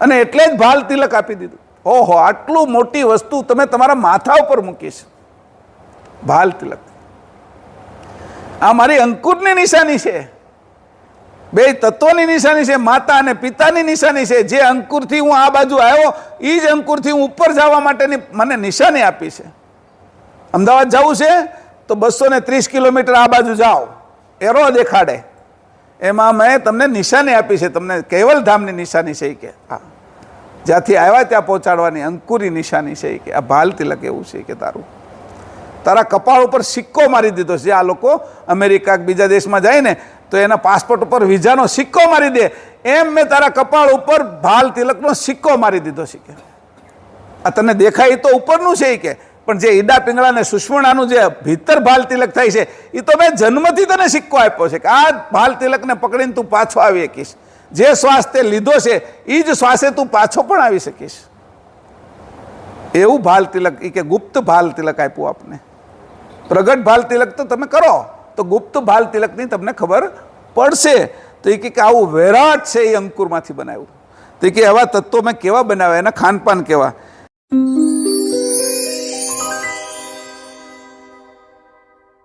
અને એટલે જ ભાલ તિલક આપી દીધું. ઓહો, આટલું મોટી વસ્તુ તમે તમારા માથા ઉપર મૂકીશ ભાલ તિલક. આ મારી અંકુરની નિશાની છે. બે તત્વોની નિશાની છે, માતા અને પિતાની નિશાની છે. જે અંકુરથી હું આ બાજુ આવ્યો એ જ અંકુરથી હું ઉપર જવા માટેની મને નિશાની આપી છે. અમદાવાદ જવું છે, તો બસો ને ત્રીસ કિલોમીટર આ બાજુ જાઓ. એરો દેખાડે. એમાં મેં તમને નિશાની આપી છે. તમને કેવલધામની નિશાની છે કે. હા. જ્યાંથી આવ્યા ત્યાં પહોંચાડવાની અંકુરી નિશાની છે કે આ ભાલ તિલક એવું છે કે તારું. તારા કપાળ ઉપર સિક્કો મારી દીધો છે. આ લોકો અમેરિકા બીજા દેશમાં જાય ને, તો એના પાસપોર્ટ ઉપર વિઝાનો સિક્કો મારી દે. એમ મેં તારા કપાળ ઉપર ભાલ તિલકનો સિક્કો મારી દીધો છે કે. આ તને દેખાય તો ઉપરનું છે કે. પણ જે ઈડા પિંગળા ને સુષ્મણાનું જે ભીતર ભાલ તિલક થાય છે એ તો મેં જન્મથી તને સિક્કો આપ્યો છે કે આ ભાલ તિલકને પકડીને તું પાછો આવી શકીશ. જે શ્વાસ તે લીધો છે એ જ શ્વાસે તું પાછો પણ આવી શકીશ. એવું ભાલ તિલક એ કે ગુપ્ત ભાલ તિલક આપ્યું આપને. પ્રગટ ભાલ તિલક તો તમે કરો, તો ગુપ્ત ભાલ તિલકની તમને ખબર પડશે. તો એ કે આવું વેરાટ છે એ અંકુરમાંથી બનાવ્યું. તો એ કે આવા તત્વો મેં કેવા બનાવ્યા, એના ખાનપાન કેવા?